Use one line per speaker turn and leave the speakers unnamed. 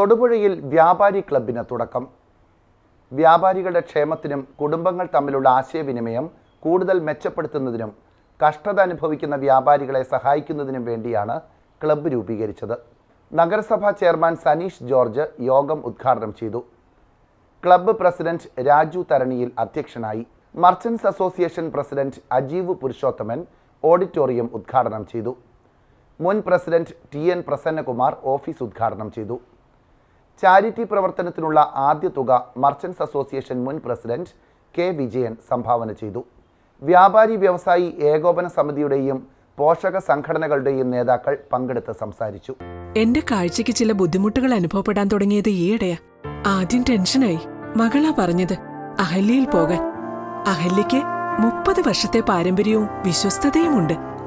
തൊടുപുഴയിൽ വ്യാപാരി ക്ലബിന് തുടക്കം. വ്യാപാരികളുടെ ക്ഷേമത്തിനും കുടുംബങ്ങൾ തമ്മിലുള്ള ആശയവിനിമയം കൂടുതൽ മെച്ചപ്പെടുത്തുന്നതിനും കഷ്ടത അനുഭവിക്കുന്ന വ്യാപാരികളെ സഹായിക്കുന്നതിനും വേണ്ടിയാണ് ക്ലബ്ബ് രൂപീകരിച്ചത്. നഗരസഭാ ചെയർമാൻ സനീഷ് ജോർജ് യോഗം ഉദ്ഘാടനം ചെയ്തു. ക്ലബ്ബ് പ്രസിഡന്റ് രാജു തരണിയിൽ അധ്യക്ഷനായി. Merchants association president Ajeev Purushothaman auditorium ഉദ്ഘാടനം ചെയ്തു. മുൻ president T N Prasannakumar office ഉദ്ഘാടനം ചെയ്തു. ചാരിറ്റി പ്രവർത്തനത്തിനുള്ള ആദ്യ തുക മർച്ചൻസ് അസോസിയേഷൻ മുൻ പ്രസിഡന്റ് കെ വിജയൻ സംഭാവന ചെയ്തു. വ്യാപാരി വ്യവസായി ഏകോപന സമിതിയുടെയും പോഷക സംഘടനകളുടെയും നേതാക്കൾ പങ്കെടുത്ത് സംസാരിച്ചു.
എന്റെ കാഴ്ചയ്ക്ക് ചില ബുദ്ധിമുട്ടുകൾ അനുഭവപ്പെടാൻ തുടങ്ങിയത് ഈയിടെയാ. ആദ്യം ടെൻഷനായി. മകളാ പറഞ്ഞത് അഹല്യയിൽ പോകാൻ. അഹല്യയ്ക്ക് മുപ്പത് വർഷത്തെ പാരമ്പര്യവും വിശ്വസ്തതയുമുണ്ട്.